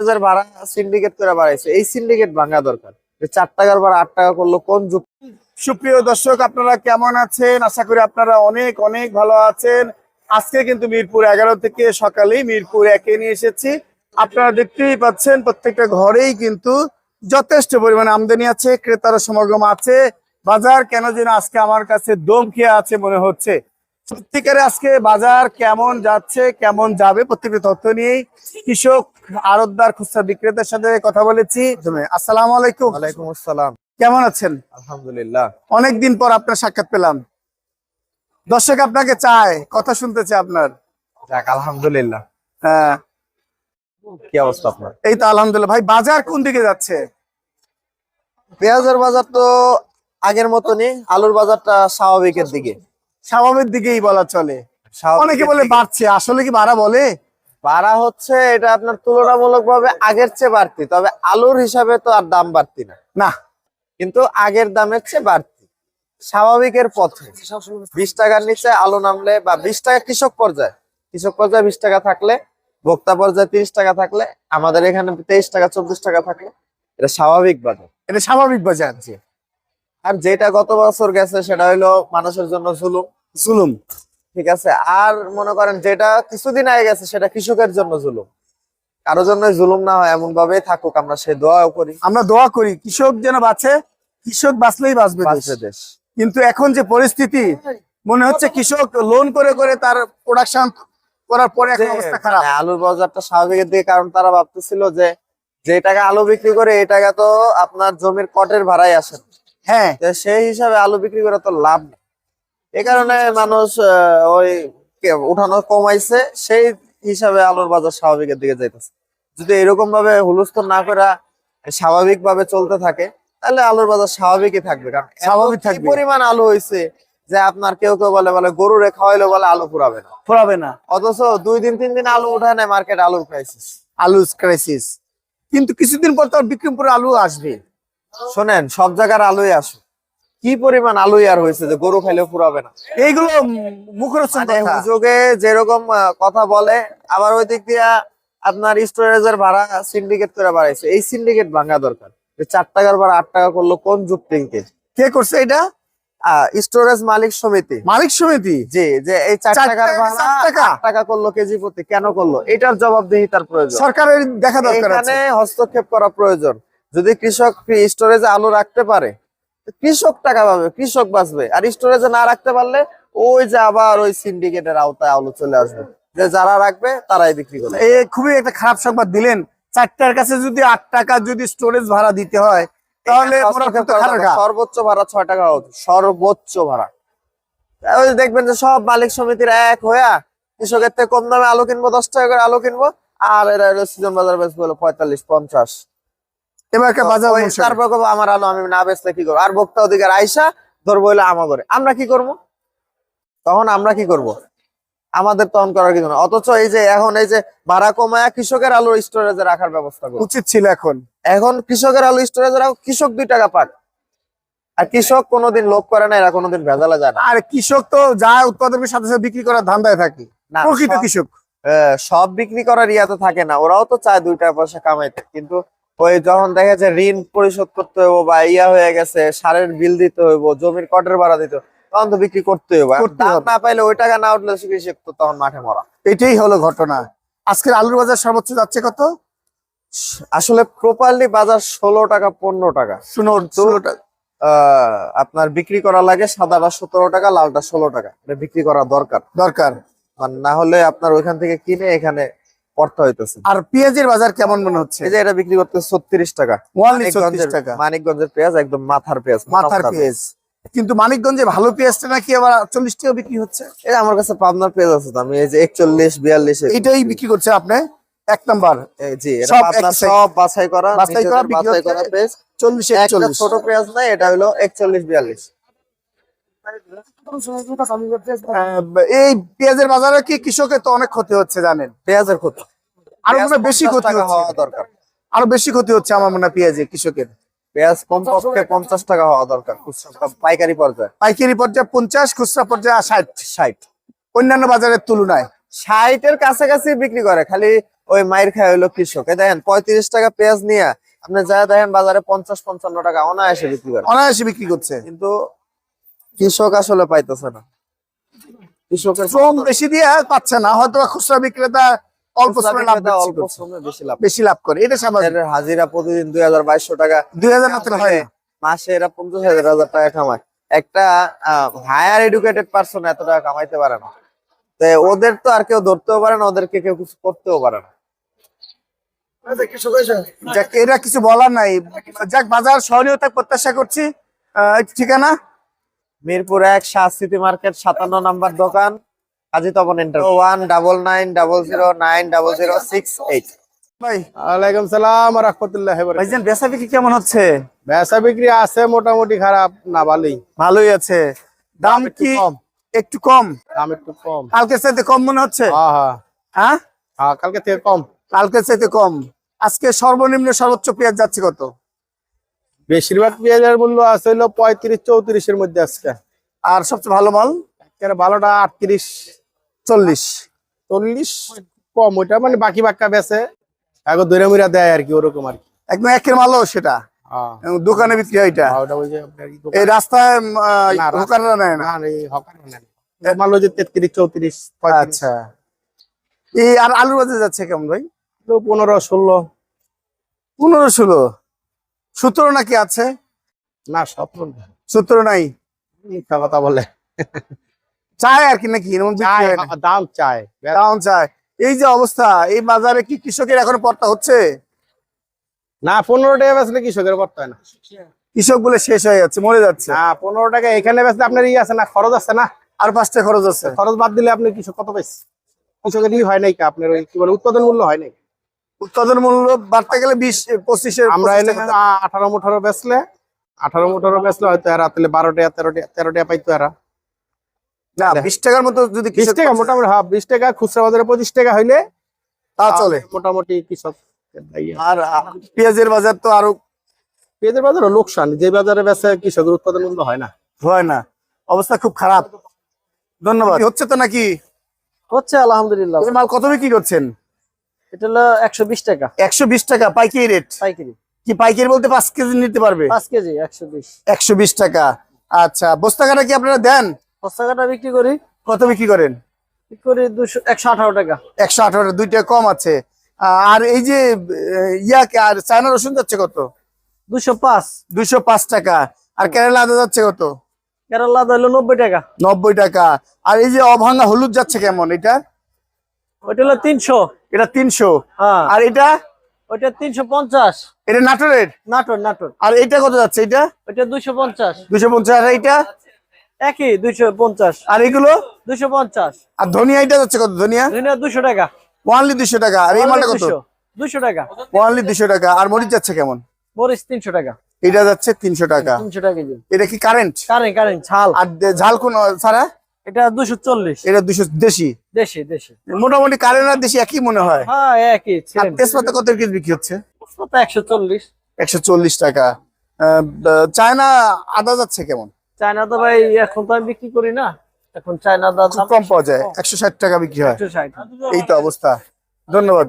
হাজার ভাড়া সিন্ডিকেট করে বাড়াইছে। এই সিন্ডিকেট ভাঙা দরকার। চার টাকার ভাড়া, আট টাকা করল, কোন সুপ্রিয় দর্শক, আপনারা কেমন আছেন? আশা করি আপনারা অনেক অনেক ভালো আছেন। আজকে কিন্তু মিরপুর এগারো থেকে সকালেই মিরপুর একে নিয়ে এসেছি। আপনারা দেখতেই পাচ্ছেন, প্রত্যেকটা ঘরেই কিন্তু যথেষ্ট পরিমাণে আমদানি আছে, ক্রেতার সমাগম আছে। বাজার কেন যেন আজকে আমার কাছে দম খেয়ে আছে মনে হচ্ছে। সত্যিকারে আজকে বাজার কেমন যাচ্ছে কেমন যাবে প্রত্যেকটা তথ্য নিয়েই কৃষক আড়তদার খুচরা বিক্রেতার সাথে কথা বলেছি। আসসালামু আলাইকুম। ওয়ালাইকুম আসসালাম। কেমন আছেন? আলহামদুলিল্লাহ। অনেকদিন পর আপনার সাক্ষাৎ পেলাম। দর্শক আপনাকে চায় কথা শুনতে চায় আপনার। যাক আলহামদুলিল্লাহ। হ্যাঁ। কি অবস্থা আপনার? এই তো আলহামদুলিল্লাহ। ভাই বাজার কোন দিকে যাচ্ছে? পেঁয়াজের বাজার তো আগের মতনই আলুর বাজারটা স্বাভাবিকের দিকে। স্বাভাবিক দিকেই বলা চলে। অনেকে বলে বাড়ছে আসলে কি বাড়া বলে? বাড়া হচ্ছে এটা আপনার তুলনামূলক ভাবে আগের চেয়ে বাড়তি তবে আলুর হিসাবে তো আর দাম বাড়তি না। না। কিন্তু আগের দামের চেয়ে বাড়তি। স্বাভাবিকের পথে। বিশ টাকার নিচে আলু নামলে বা বিশ টাকা কৃষক পর্যায়ে কৃষক পর্যায়ে বিশ টাকা থাকলে ভোক্তা পর্যায়ে তিরিশ টাকা থাকলে আমাদের এখানে তেইশ টাকা চব্বিশ টাকা থাকলে এটা স্বাভাবিক বাজার। এটা স্বাভাবিক বাজার। আর যেটা গত বছর গেছে সেটা হইল মানুষের জন্য জুলুম। জুলুম। ঠিক আছে? আর মনে করেন যেটা কিছুদিন আগে গেছে সেটা কৃষকের জন্য জুলুম। কারোর জন্য জুলুম না হয় এমন ভাবেই থাকুক আমরা সে দোয়াও করি। আমরা দোয়া করি কৃষক যেন বাঁচে কৃষক বাঁচলেই বাঁচবে দেশ। কিন্তু এখন যে পরিস্থিতি মনে হচ্ছে কৃষক লোন করে করে তার প্রোডাকশন করার পরে এখন অবস্থা খারাপ। হ্যাঁ, আলুর বাজারটা স্বাভাবিকের দিকে কারণ তারা ভাবতেছিল যে যে টাকা আলু বিক্রি করে এই টাকা তো আপনার জমির কটের ভাড়াই আসে না। হ্যাঁ। সেই হিসাবে আলু বিক্রি করে তো লাভ নেই। এই কারণে মানুষ ওই উঠানো কমাইছে সেই হিসাবে আলুর বাজার স্বাভাবিকের দিকে যাইতেছে। যদি এরকম ভাবে হুলস্থুল না করে স্বাভাবিক ভাবে চলতে থাকে তাহলে আলুর বাজার স্বাভাবিকই থাকবে। কারণ স্বাভাবিক থাকবে। পরিমাণ আলু হয়েছে যে আপনার কেউ কেউ বলে বলে গরুরে খাওয়াইলে বলে আলু ফুরাবে না। ফুরাবে না। অথচ দুই দিন তিন দিন আলু উঠায় নেয় মার্কেট আলুর ক্রাইসিস আলু ক্রাইসিস কিন্তু কিছুদিন পর তো বিক্রমপুরে আলু আসবে। শোনেন সব জায়গার আলুই আসে। কি পরিমাণ আলুই আর হয়েছে যে গরু খাইলেও ফুরাবে না। এইগুলো মুখরোচন মানে। হুজুগে যেরকম কথা বলে আবার ওই দিক দিয়া আপনার স্টোরেজের ভাড়া সিন্ডিকেট করে বাড়াইছে। এই সিন্ডিকেট ভাঙা দরকার। চার টাকার ভাড়া আট টাকা করল কোন যুক্তিকে কে করছে এটা? স্টোরেজ মালিক সমিতি। মালিক সমিতি? জি যে এই চার টাকার টাকা, ভাড়া টাকা? টাকা করল কেজি প্রতি। কেন করল? এটার জবাবদিহিতার প্রয়োজন। সরকারের দেখা দরকার এখানে হস্তক্ষেপ করা প্রয়োজন। যদি কৃষক স্টোরেজে আলু রাখতে পারে কৃষক টাকা পাবে কৃষক বাঁচবে। আর স্টোরেজে না রাখতে পারলে ওই যে আবার ওই সিন্ডিকেটের আওতায় আলু চলে আসবে। যে যারা রাখবে তারাই বিক্রি করবে। এ খুবই একটা খারাপ সংবাদ দিলেন। চারটার কাছে যদি আট টাকা যদি স্টোরেজ ভাড়া দিতে হয় তাহলে। সর্বোচ্চ ভাড়া ছয় টাকা সর্বোচ্চ ভাড়া। ওই দেখবেন যে সব মালিক সমিতির এক হইয়া কৃষকের থেকে কম দামে আলু কিনবো দশ টাকা করে আলু কিনবো আর এরা সিজন বাজার বেচবো হলো পঁয়তাল্লিশ পঞ্চাশ। এবার একটা বাজার তারপর কবে আমার আলো আমি না বেচলে কি করব? আর অধিকার আইসা ধরবো হইল আমাগরে আমরা কি করব? তখন আমরা কি করব? আমাদের তখন করার কিছু না। অথচ এই যে এখন এই যে ভাড়া কমায়া কৃষকের আলু স্টোরেজে রাখার ব্যবস্থা করব উচিত ছিল এখন। এখন কৃষকের আলু স্টোরেজে রাখো কৃষক দুই টাকা পাক। আর কৃষক কোনোদিন লোভ করে না এরা কোনোদিন ভেজালে যায় না। আর কৃষক তো যা উৎপাদনের সাথে সাথে বিক্রি করার ধান্দায় থাকে। না, প্রকৃত কৃষক। আহ, সব বিক্রি করার ইয়া তো থাকে না। ওরাও তো চায় দুই টাকা পয়সা কামাইতে। কিন্তু ওই যখন দেখা যাচ্ছে ঋণ পরিশোধ করতে হইব বা ইয়া হয়ে গেছে সারের বিল দিতে হইব জমির কটের ভাড়া দিতে তখন তো বিক্রি করতে হইব দাম। না পাইলে ওই টাকা না উঠলে কৃষক তো তখন মাঠে মরা। এটাই হলো ঘটনা। আজকের আলুর বাজার সর্বোচ্চ যাচ্ছে কত? আসলে প্রপারলি বাজার ষোলো টাকা পনেরো টাকা। ষোলোটা আহ, আপনার বিক্রি করা লাগে সাদাটা সতেরো টাকা লালটা ষোলো টাকা। এটা বিক্রি করা দরকার। দরকার। মানে না হলে আপনার ওইখান থেকে কিনে এখানে পড়তে হইতেছে। আর পেঁয়াজের বাজার কেমন মনে হচ্ছে? এই যে এটা বিক্রি করতে ছত্রিশ টাকা। টাকা। মানিকগঞ্জের পেঁয়াজ একদম মাথার পেঁয়াজ মাথার পেঁয়াজ। কিন্তু মানিকগঞ্জে ভালো পেঁয়াজটা নাকি আবার চল্লিশ টাকা বিক্রি হচ্ছে? যে আমার কাছে পাবনার পেঁয়াজ আছে আমি এই যে একচল্লিশ বিয়াল্লিশ এটাই বিক্রি করছে আপনি? এক নাম্বার। জি এটা সব বাছাই করা বাছাই করা বিক্রি বাছাই হচ্ছে। করা পেঁয়াজ। চল্লিশ একটা একচল্লিশ। ছোট পেঁয়াজ নাই এটা হলো একচল্লিশ বিয়াল্লিশ। এই পেঁয়াজের বাজারে কি কৃষকের তো অনেক ক্ষতি হচ্ছে জানেন? পেঁয়াজের ক্ষতি। আরও মনে বেশি ক্ষতি হওয়া দরকার। আরও বেশি ক্ষতি হচ্ছে আমার মনে হয় পেঁয়াজে কৃষকের। পেঁয়াজ কমপক্ষে পঞ্চাশ টাকা হওয়া দরকার পাইকারি পর্যায়ে। পাইকারি পর্যায়ে পঞ্চাশ খুচরা পর্যায়ে ষাট। ষাট। অন্যান্য বাজারের তুলনায়। ষাটের কাছাকাছি বিক্রি করে খালি ওই মায়ের খায় হইল কৃষক। দেখেন পঁয়ত্রিশ টাকা পেঁয়াজ নিয়ে আপনি যা দেখেন বাজারে পঞ্চাশ পঞ্চান্ন টাকা অনায়াসে বিক্রি করে। অনায়াসে বিক্রি করছে। কিন্তু কৃষক আসলে পাইতেছে না। কৃষকের শ্রম বেশি দিয়ে পাচ্ছে না হয়তো খুচরা বিক্রেতা অল্প শ্রমে লাভ বেশি অল্প। শ্রমে বেশি লাভ বেশি লাভ করে এটা স্বাভাবিক হাজিরা প্রতিদিন দুই হাজার বাইশশো টাকা। দুই হাজার মাত্র হয় মাসে এরা পঞ্চাশ হাজার হাজার টাকা কামায়। একটা হায়ার এডুকেটেড পার্সন এত টাকা কামাইতে পারে না। তো ওদের তো আর কেউ ধরতেও পারে না ওদেরকে কেউ কিছু করতেও পারে না। যাক এটা কিছু বলার নাই। যাক বাজার সহনীয়তা প্রত্যাশা করছি। ঠিকানা? মিরপুর এক শাহ মার্কেট সাতান্ন নাম্বার দোকান। Kazi Tapan enter one double nine double zero nine double zero six eight. ভাই ওয়ালাইকুম সালাম রহমতুল্লাহ ভাইজান বেচা বিক্রি কেমন হচ্ছে? বেচা বিক্রি আছে মোটামুটি খারাপ না ভালোই। ভালোই আছে। দাম কি একটু কম? দাম একটু কম। কালকের চাইতে কম মনে হচ্ছে? হ্যাঁ হ্যাঁ। হ্যাঁ? কালকে থেকে কম। কালকের চাইতে কম। আজকে সর্বনিম্ন সর্বোচ্চ পেঁয়াজ যাচ্ছে কত? বেশিরভাগ পেঁয়াজের মূল্য আছে হলো পঁয়ত্রিশ চৌত্রিশের মধ্যে আজকে। আর সবচেয়ে ভালো মাল? এখানে ভালোটা আটত্রিশ। চল্লিশ। চল্লিশ কম ওইটা মানে বাকি বাক্কা বেচে এখন দৈরা মুরা দেয় আর কি ওরকম আর কি। একদম একের মালও সেটা। দোকানে বিক্রি হয় এটা এই রাস্তায় দোকানরা নেয় না। মাল যে তেত্রিশ চৌত্রিশ আচ্ছা। এই আর আলুর বাজার যাচ্ছে কেমন ভাই? পনেরো ষোলো। পনেরো ষোলো। সতেরো নাকি আছে? না সতেরো সতেরো নাই। মিথ্যা কথা বলে। চায় আর কি নাকি? এরকম? দাম চায়। দাম চায়। এই যে অবস্থা এই বাজারে কি কৃষকের এখনও পড়তা হচ্ছে? না পনেরো টাকা বেচলে কৃষকের করতে হয় না। কৃষক বলে শেষ হয়ে যাচ্ছে মরে যাচ্ছে। না পনেরো টাকা এখানে বেচলে আপনার ই আছে না খরচ আছে না? আর পাঁচটা খরচ আছে। খরচ বাদ দিলে আপনি কৃষক কত পাইছে কৃষকের ই হয় নাই কি আপনার ওই কি বলে উৎপাদন মূল্য হয় নাই উৎপাদন মূল্য বাড়তে গেলে বিশ পঁচিশে আমরা এনে আঠারো মোটরও বেচলে আঠারো মোটরও বেচলে হয়তো এরা তাহলে বারো টাকা তেরো টাকা তেরো টাকা পাইতো এরা। না বিশ টাকার মতো যদি বিশ কৃষক টাকা মোটামুটি হ্যাঁ টাকা খুচরা বাজারে টাকা হইলে তা চলে। মোটামুটি কৃষক আর পেঁয়াজের বাজার তো আরও পেঁয়াজের বাজারে লোকসান যে বাজারে বেচে কৃষকের উৎপাদন মূল্য হয় না। হয় না। অবস্থা খুব খারাপ। ধন্যবাদ। হচ্ছে তো নাকি? হচ্ছে আলহামদুলিল্লাহ। মাল কত বিক্রি করছেন? এটা হলো একশো বিশ টাকা। একশো বিশ টাকা পাইকারি রেট? পাইকারি। কি পাইকারি বলতে পাঁচ কেজি নিতে পারবে? পাঁচ কেজি একশো বিশ। একশো বিশ টাকা। আচ্ছা বস্তা কাটা কি আপনারা দেন? কাটা বিক্রি করি। কত বিক্রি করেন? করি দুশো একশো আঠারো টাকা। একশো আঠারো দুইটা কম আছে। আর এই যে ইয়াকে আর চায়না রসুন যাচ্ছে কত? দুশো পাঁচ। দুইশো পাঁচ টাকা। আর কেরালা আদা যাচ্ছে কত? কেরালা হলো নব্বই টাকা। নব্বই টাকা। আর এই যে অভাঙা হলুদ যাচ্ছে কেমন এটা? ওইটা হলো তিনশো। এটা তিনশো। হ্যাঁ। আর এটা? ওইটা তিনশো পঞ্চাশ। এটা নাটোরের? নাটোর নাটোর। আর এটা কত যাচ্ছে এটা? ওইটা দুশো পঞ্চাশ। দুশো পঞ্চাশ। আর এইটা? একই দুইশো পঞ্চাশ। আর এগুলো? দুশো পঞ্চাশ। আর ধনিয়া এটা যাচ্ছে কত? ধনিয়া? ধনিয়া দুশো টাকা। ওয়ানলি দুশো টাকা। আর এই মালটা কত? দুশো। টাকা। ওয়ানলি দুশো টাকা। আর মরিচ যাচ্ছে কেমন? মরিচ তিনশো টাকা। এটা যাচ্ছে তিনশো টাকা। তিনশো টাকা এটা কি কারেন্ট কারেন্ট কারেন্ট ঝাল। আর ঝাল কোন ছাড়া এটা দুশো চল্লিশ। এটা দুশো দেশি। দেশি দেশি। মোটামুটি কারেন্ট আর দেশি একই মনে হয়? হ্যাঁ একই তেজপাতা কত কেজি বিক্রি হচ্ছে? একশো চল্লিশ। একশো চল্লিশ টাকা। চায়না আদা যাচ্ছে কেমন? চায়না তো ভাই এখন তো আমি বিক্রি করি না। এখন চায়না দাম কম পাওয়া যায় একশো ষাট টাকা বিক্রি হয়। এই তো অবস্থা। ধন্যবাদ।